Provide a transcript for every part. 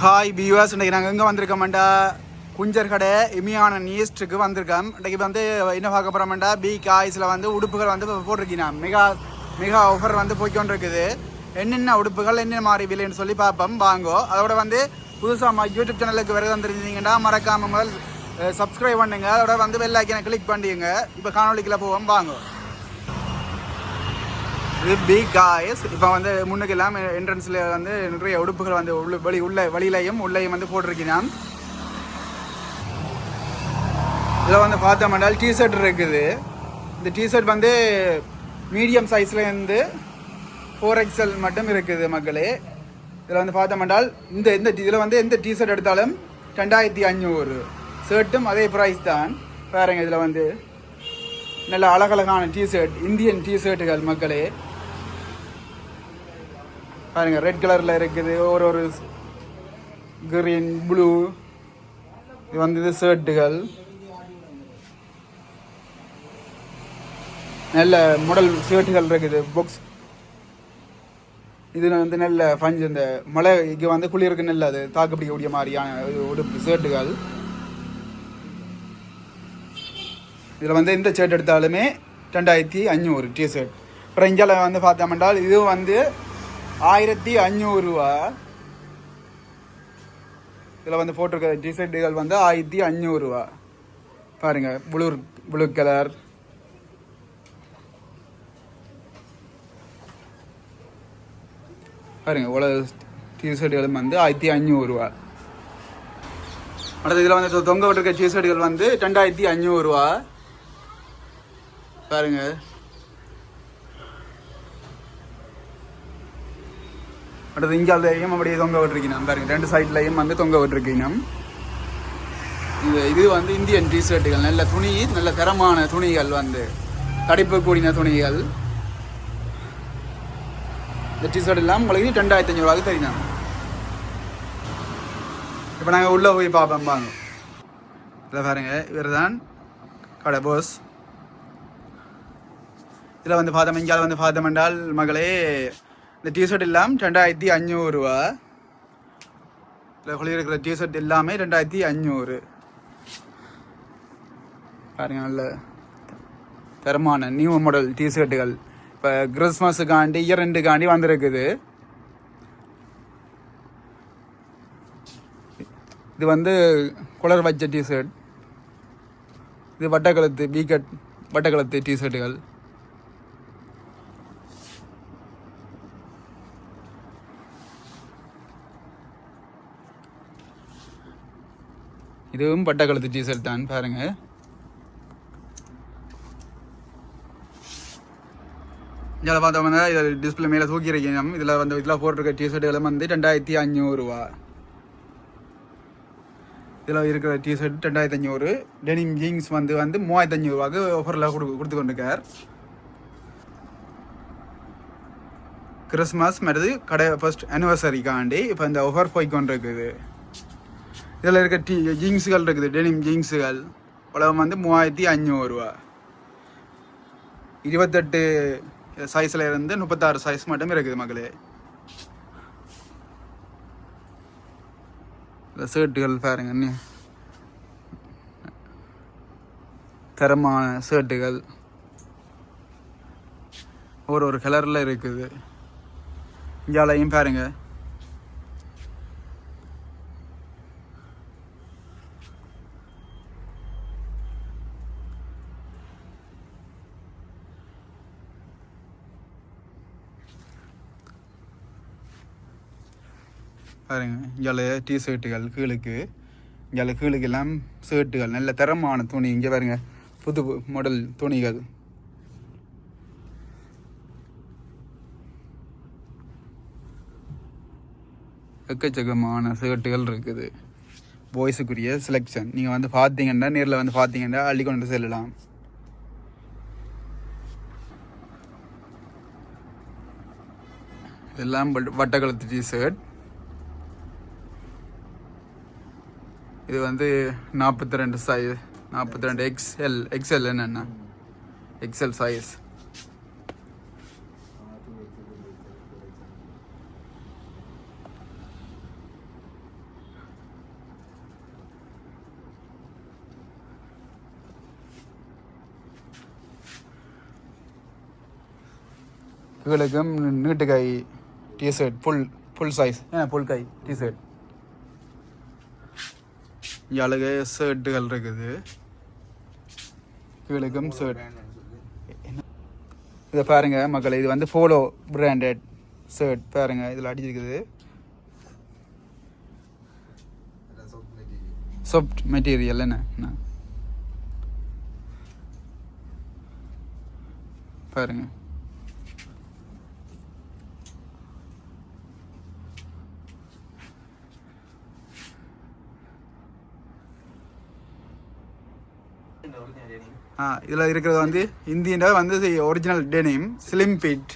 Hi Piyush இன்றைக்கி நாங்கள் எங்கே வந்திருக்கோம்டா குஞ்சர் கடை இமியான ஈஸ்ட்டுக்கு வந்திருக்கோம். இன்றைக்கி வந்து என்ன பார்க்க போகிறோம்டா பி காய்ஸில் வந்து உடுப்புகள் வந்து போட்டிருக்கீங்க. மிகா மிகா ஆஃபர் வந்து போய்க்கொண்டிருக்குது. என்னென்ன உடுப்புகள் என்னென்ன மாதிரி விலைன்னு சொல்லி பார்ப்போம். வாங்கோ. அதோட வந்து புதுசாக யூடியூப் சேனலுக்கு வருது வந்துருந்தீங்கன்னா மறக்காமல் முதல் சப்ஸ்கிரைப் பண்ணுங்கள் அதோட வந்து பெல் ஐக்கனை கிளிக் பண்ணிடுங்க. இப்போ காணொலிக்கில் போவோம். வாங்கோ. இது பிக் இப்போ வந்து முன்னுக்கு எல்லாம் என்ட்ரன்ஸில் வந்து நிறைய உடுப்புகள் வந்து உள்ள வெளி உள்ள வெளியிலையும் உள்ளேயும் வந்து போட்டிருக்கிறான் இதில் வந்து பார்த்தோம்னா டிஷர்ட் இருக்குது. இந்த டிஷர்ட் வந்து மீடியம் சைஸ்லேருந்து ஃபோர் எக்ஸல் மட்டும் இருக்குது மக்களே. இதில் வந்து பார்த்தோம்னால் இந்த இந்த இதில் வந்து எந்த டிஷர்ட் எடுத்தாலும் ரெண்டாயிரத்தி அஞ்சூறு ஷர்ட்டும் அதே ப்ரைஸ் தான். பாருங்க இதில் வந்து நல்ல அழகழகான டிஷர்ட் இந்தியன் டிஷர்ட்டுகள் மக்களே. பாருங்க ரெட் கலரில் இருக்குது. ஒரு ஒரு கிரீன் ப்ளூ இது வந்து இது ஷர்ட்டுகள் நல்ல முடல் ஷர்ட்டுகள் இருக்குது புக்ஸ் இதில் வந்து நல்ல பஞ்சு இந்த மழை இங்கே வந்து குளிருக்கு நல்ல அது தாக்கு பிடிக்கக்கூடிய மாதிரியான உடுப்பு ஷர்ட்டுகள் இதில் வந்து எந்த ஷர்ட் எடுத்தாலுமே ரெண்டாயிரத்தி அஞ்சூறு டிஷர்ட் அப்புறம் இந்தியாவில் வந்து பார்த்தோம்னால் இதுவும் வந்து ஆயிரத்தி அஞ்சூறுரூவா இதில் வந்து போட்டிருக்க டிசைட்டுகள் வந்து ஆயிரத்தி அஞ்சூறுரூவா பாருங்க ப்ளூ ப்ளூ கலர் பாருங்க இவ்வளோ டிஷர்ட்டுகளும் வந்து ஆயிரத்தி அஞ்சூறுரூவா அடுத்து இதில் வந்து தொங்க விட்டுருக்க டிஷர்ட்டுகள் வந்து ரெண்டாயிரத்தி அஞ்சூறுரூவா பாருங்க அடுத்து இங்காலையும் அப்படியே தொங்க விட்டுருக்கீங்க பாருங்க ரெண்டு சைட்லையும் வந்து தொங்க விட்டுருக்கீங்க இது இது வந்து இந்தியன் டிஷர்ட்டுகள் நல்ல துணி நல்ல தரமான துணிகள் வந்து. தடிப்பு கூடின துணிகள். இந்த டிஷர்ட் எல்லாம் உங்களுக்கு ரெண்டாயிரத்தி அஞ்சூறுவாக்கு தெரியும் இப்போ நாங்கள் உள்ளே போய் பார்ப்போம் வாங்க. இதில் பாருங்க இவர் தான் கடை போஸ் இதில் வந்து பார்த்தோம் இங்கே வந்து பார்த்தோம் என்றால் மகளே இந்த டிஷர்ட் எல்லாம் ரெண்டாயிரத்தி அஞ்சூறுரூவா இதில் இருக்கிற டிஷர்ட் எல்லாமே ரெண்டாயிரத்தி அஞ்சூறு பாருங்க நல்ல தரமான நியூ மாடல் டிஷர்ட்டுகள் இப்போ கிறிஸ்மஸுக்காண்டி இயர் ரெண்டுக்காண்டி வந்திருக்குது. இது வந்து குளர் வச்ச டிஷர்ட் இது வட்டக்கழுத்து பீகட் வட்டக்கழுத்து டிஷர்ட்டுகள் இதுவும் பட்டக்கழுத்து டீசல் தான் பாருங்க. இதில் பார்த்தோம்னா இதில் டிஸ்பிளே மேலே தூக்கி இருக்கணும் இதில் வந்து இதில் போட்டிருக்க டிஷர்ட்டுகளும் வந்து ரெண்டாயிரத்தி அஞ்சூறுரூவா இதில் இருக்கிற டிஷர்ட் ரெண்டாயிரத்தி அஞ்சூறு டெனிம் ஜீன்ஸ் வந்து வந்து மூவாயிரத்தி அஞ்சூறுவாக்கு ஆஃபரில் கொடு கொடுத்து கொண்டிருக்கார் கிறிஸ்மஸ் மற்றது கடை ஃபர்ஸ்ட் ஆனிவர்சரிக்காண்டி இப்போ இந்த ஆஃபர் போய் கொண்டிருக்குது. இதில் இருக்க டி ஜீன்ஸுகள் இருக்குது டெனிம் ஜீன்ஸுகள் உலகம் வந்து மூவாயிரத்தி அஞ்சூறுரூவா இருபத்தெட்டு சைஸில் இருந்து முப்பத்தாறு சைஸ் மட்டும் இருக்குது மக்களே. இந்த ஷர்ட்டுகள் பாருங்க தரமான ஷர்ட்டுகள் ஒரு ஒரு கலரில் இருக்குது. இங்காலையும் பாருங்கள் பாருங்க இங்கே டிஷர்ட்டுகள் கீழுக்கு. இங்கே கீழுக்கு எல்லாம் ஷர்ட்டுகள் நல்ல தரமான துணி. இங்கே பாருங்க புது மாடல் துணிகள். எக்கச்சக்கமான ஷர்ட்டுகள் இருக்குது. பாய்ஸுக்குரிய செலெக்ஷன் நீங்கள் வந்து பார்த்தீங்கன்னா நேரில் வந்து பார்த்தீங்கன்னா அள்ளி கொண்டு செல்லலாம். இதெல்லாம் வட்டக்கழுத்து டிஷர்ட் இது வந்து நாற்பத்தி ரெண்டு சைஸ் நாற்பத்தி ரெண்டு எக்ஸ்எல் எக்ஸ்எல் என்னென்ன? எக்ஸ்எல் சைஸ் கீழுக்கும் நீட்டுக்காய் டிஷர்ட் ஃபுல் ஃபுல் சைஸ் ஏன்னா ஃபுல் கை? டிஷர்ட் இயாளுக்கு ஷர்ட்டுகள் இருக்குது. இவளுக்கும் ஷர்ட் இதை. பாருங்க மக்களே இது வந்து ஃபோலோ பிராண்டட் ஷர்ட் பாருங்க இதில் அடிச்சிருக்குது. சாஃப்ட் மெட்டீரியல் என்ன? என்ன? இதில் இருக்கிறது வந்து இந்தியன் வந்து ஒரிஜினல் டெனிம் ஸ்லிம் ஃபிட்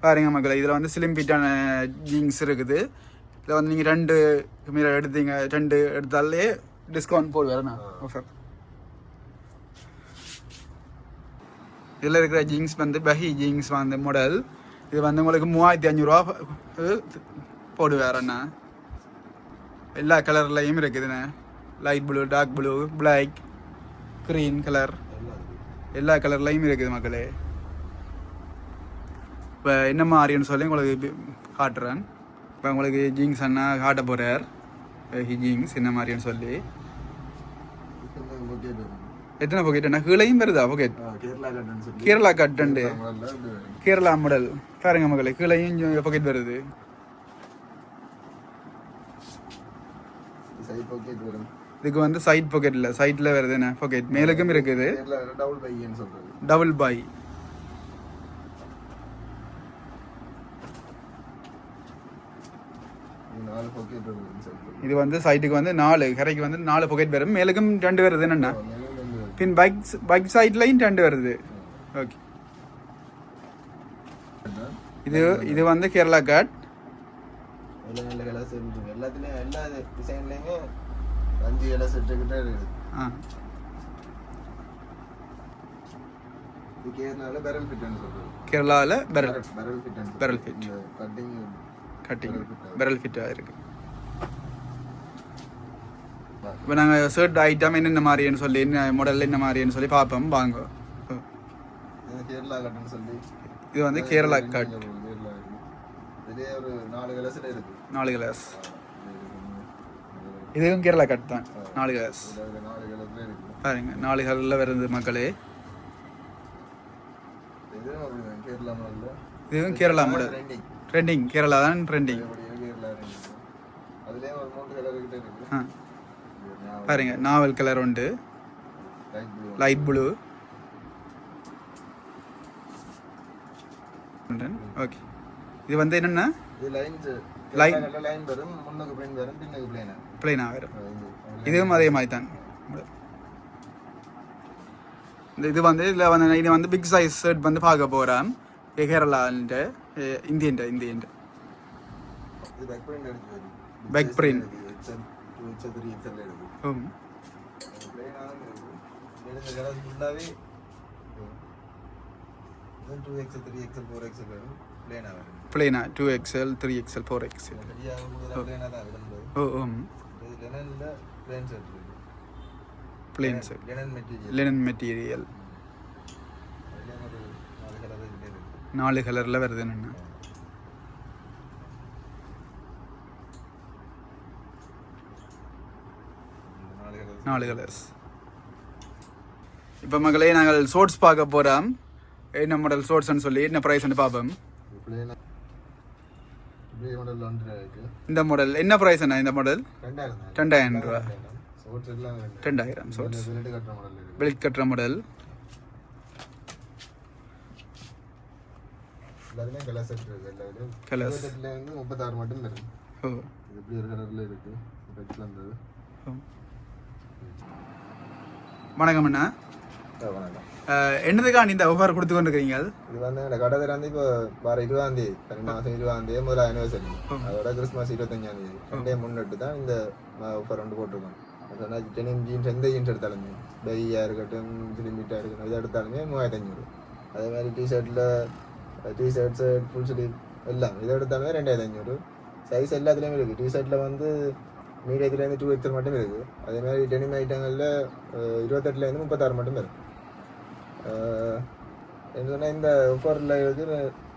பாருங்க மக்களே இதில் வந்து ஸ்லிம் ஃபிட்டான ஜீன்ஸ் இருக்குது. இதில் வந்து நீங்கள் ரெண்டு மீற எடுத்தீங்க ரெண்டு எடுத்தாலே டிஸ்கவுண்ட் போடு வேறண்ணா ஆஃபர் இதில் இருக்கிற ஜீன்ஸ் வந்து பஹி ஜீன்ஸ் வந்து மாடல் இது வந்து உங்களுக்கு மூவாயிரத்தி அஞ்சூறுரூவா போடு வேறண்ணா எல்லா கலர்லையும் இருக்குதுண்ணே light blue dark blue black green colour எல்லா கலர்லையும் இருக்குது மக்களே. இப்போ என்ன மாதிரின்னு சொல்லி உங்களுக்கு காட்டுறேன். இப்போ உங்களுக்கு ஜீன்ஸ் அண்ணா காட்ட போகிறார் ஜீன்ஸ் என்ன மாதிரின்னு சொல்லி. எத்தனை பாக்கெட் அண்ணா கீழையும் வருதா பாக்கெட் கேரளா கட்டுண்டு கேரளா மாடல் பாருங்க மக்களே கீழையும் பாக்கெட் வருது. இதுக்கு வந்து சைட் பாக்கெட் இல்லை சைட்டில் வருது என்ன பாக்கெட் மேலுக்கும் இருக்குது. டபுள் பையன்னு சொல்றது. டபுள் பாய் இது வந்து சைட்டுக்கு வந்து நாலு கரைக்கு வந்து நாலு பாக்கெட் வரும். மேலுக்கும் ரெண்டு வருது என்னண்ணா பின் பைக் பைக் சைட்லையும் ரெண்டு வருது. ஓகே இது இது வந்து கேரளா காட் எல்லாத்துலயும் எல்லா டிசைன்லயுமே அஞ்சு கலர் செட் கிட்ட இருக்குது கேரளால பெரல் ஃபிட்னு சொல்றது. கேரளாவில் barrel. Barrel fit. Cutting cutting barrel ஃபிட்டாக இருக்கு. இப்போ நாங்கள் ஷர்ட் ஐட்டம் என்னென்ன மாதிரின்னு சொல்லி என்ன மாடல் என்ன மாதிரின்னு சொல்லி பார்ப்போம் வாங்க. இது கேரளா கட்டுன்னு சொல்லி. இது வந்து கேரளா கட் நாலு இருக்கு நாலு கிளாஸ் இதுவும் கேரளா கட் தான். நாலு கிளாஸ் பாருங்க நாலு கலரில் வருது மக்களே இதுவும் கேரளா மாடல்ல இதுவும் கேரளா மாடல் ட்ரெண்டிங் கேரளா தான் ட்ரெண்டிங் பாருங்க நாவல் கலர் உண்டு. லைட் ப்ளூ ஓகே இது வந்து என்னென்னா. லைன் லைன் வரும் முன்னுக்கு பிரிண்ட் வரும் பின்னுக்கு பிளைனா பிளைனாக வரும். இதுவும் அதே மாதிரி தான் இந்த இது வந்து இதில் வந்து இது வந்து பிக் சைஸ் ஷர்ட் வந்து பார்க்க போகிறேன் கேரளான்ட்டு இந்தியன் இந்தியன் இது பேக் பிரிண்ட் ம். ஃபுல்லாகவே two XL three XL four XL வரும். பிளேனா two XL three XL four XL oh oh plain set linen material நாலு கலரில் வருது என்னென்ன நாலு கலர்ஸ் இப்போ மகளே நாங்கள் ஷோர்ட்ஸ் பார்க்க போகிறோம் என்ன மாடல் ஷோர்ட்ஸ்னு சொல்லி என்ன ப்ரைஸ்ன்னு பார்ப்போம் மாடல் ஒன்று இருக்கு. இந்த மாடல் என்ன ப்ரைஸ் என்ன இந்த மாடல் ரெண்டாயிரம் தான். ரெண்டாயிரம் ரூபா. சோட்ஸ் எல்லாம் ரெண்டாயிரம் வெளியிட்டு கட்டுற மாடல் இருக்கு. பெல்ட் கட்டுற மாடல் எல்லாத்துலேயும் கலர் செட் இருக்கு. எல்லாத்துலேயும் Colours. முப்பத்தாறு மட்டும் இருக்கு ஓ. இது இப்படி ஒரு கலரில் இருக்கு? ரெட்டில் இருந்தது ஓ. வணக்கம் அண்ணா. வணக்கம். அஹ், என்னதுக்காண்டி இந்த ஆஃபர் கொடுத்து கொண்டிருக்கிறீங்க இது வந்து எங்களோட கடை திறந்து இப்போ வர இருபதாம் தேதி ரெண்டு மாதம் இருபதாம் தேதி முதல்ல ஆனிவர்சரி அதோட கிறிஸ்மஸ் இருபத்தஞ்சாம் தேதி ரெண்டே முன்னிட்டு தான் இந்த ஆஃபர் வந்து போட்டிருக்கோம். டெனிம் ஜீன்ஸ் எந்த ஜீன்ஸ் எடுத்தாலுமே பையாக இருக்கட்டும் ஃபிலிமிட்டாக இருக்கட்டும் எது எடுத்தாலுமே மூவாயிரத்தி அஞ்சூறு அதே மாதிரி டிஷர்ட்டில் டிஷர்ட்ஸு ஃபுல் ஸ்லீவ் எல்லாம். எது எடுத்தாலுமே ரெண்டாயிரத்தி அஞ்சூறு சைஸ் எல்லாத்துலேயுமே இருக்குது டிஷர்ட்டில் வந்து மீடியத்துலேருந்து டூ எக்ஸல் மட்டும் இருக்குது அதே மாதிரி டெனிம் ஐட்டங்களில் இருபத்தெட்டுலேருந்து முப்பத்தாறு மட்டும் இருக்குது சொன்னால் இந்த ஆஃபரில் இருக்கு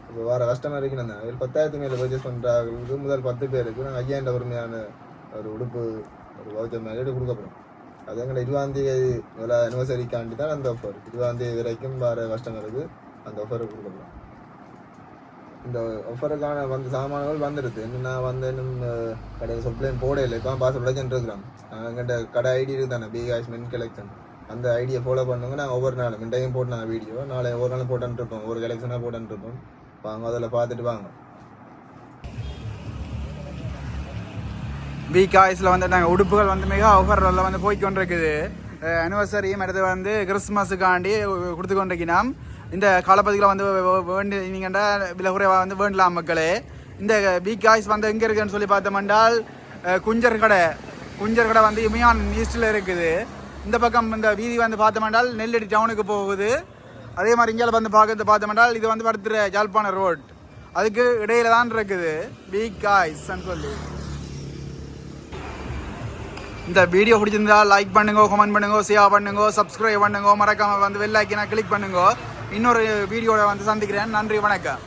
இப்போ வர கஸ்டமருக்கு நான் ஒரு பத்தாயிரத்து மேலே பர்ச்சேஸ் பண்ணுறாங்களுக்கு முதல் பத்து பேருக்கு நாங்கள் ஐயாயிரம் பொறுமையான ஒரு உடுப்பு ஒரு வவுச்சர் மாதிரி கொடுக்க போகிறோம் அது எங்களை இருபதாம் தேதி முதல்ல அனிவர்சரிக்காண்டி தான் அந்த ஆஃபர் இருபதாம் வரைக்கும் வர கஸ்டமருக்கு அந்த ஆஃபரை கொடுக்க போகிறோம் இந்த ஆஃபருக்கான வந்து சாமான்கள் வந்துடுது என்னென்னா வந்து இன்னும் கடையில் சொப்ளையும் போடையில் இப்போ பாஸ் பிரச்சனை இருக்கிறோம். எங்கிட்ட கடை ஐடி இருக்குது தானே பிகாஸ் மென் கலெக்ஷன் அந்த ஐடியை ஃபாலோ பண்ணுங்க. நாங்கள் ஒவ்வொரு நாளும் இன்றையும் போட்டு நாங்கள் வீடியோ நாளை ஒவ்வொரு நாளும் போட்டுருப்போம் ஒரு கலெக்ஷனாக போட்டுருப்போம் வாங்க அதில் பார்த்துட்டு வாங்க. வீக் ஆய்ஸில் வந்து நாங்கள் உடுப்புகள் வந்து மிக ஆஃபரில் வந்து போய் கொண்டிருக்குது. அனிவர்சரியும் அடுத்து வந்து கிறிஸ்மஸுக்காண்டி கொடுத்து கொண்டிருக்கிறோம் இந்த காலப்பதியில் வந்து வேண்டி நீங்கள்டா விலை குறைவாக வந்து வேண்டலாம் மக்களே. இந்த வீக் ஆய்ஸ் வந்து எங்கே இருக்குன்னு சொல்லி பார்த்தோம்னால் குஞ்சர் கடை. குஞ்சர் கடை வந்து இமையான் ஈஸ்டில் இருக்குது. இந்த பக்கம் இந்த வீதி வந்து பார்த்தோம்னால் நெல்லடி டவுனுக்கு போகுது. அதே மாதிரி இங்கே வந்து பார்க்கறது பார்த்தோம்னால் இது வந்து படுத்துற ஜாழ்ப்பாணம் ரோட். அதுக்கு இடையில தான் இருக்குது. பீக் ஆயிஸ்ன்னு சொல்லி. இந்த வீடியோ பிடிச்சிருந்தா லைக் பண்ணுங்க கமெண்ட் பண்ணுங்க ஷேர் பண்ணுங்க சப்ஸ்கிரைப் பண்ணுங்க. மறக்காம வந்து வெள்ளாக்கினா கிளிக் பண்ணுங்க. இன்னொரு வீடியோவில் வந்து சந்திக்கிறேன். நன்றி வணக்கம்.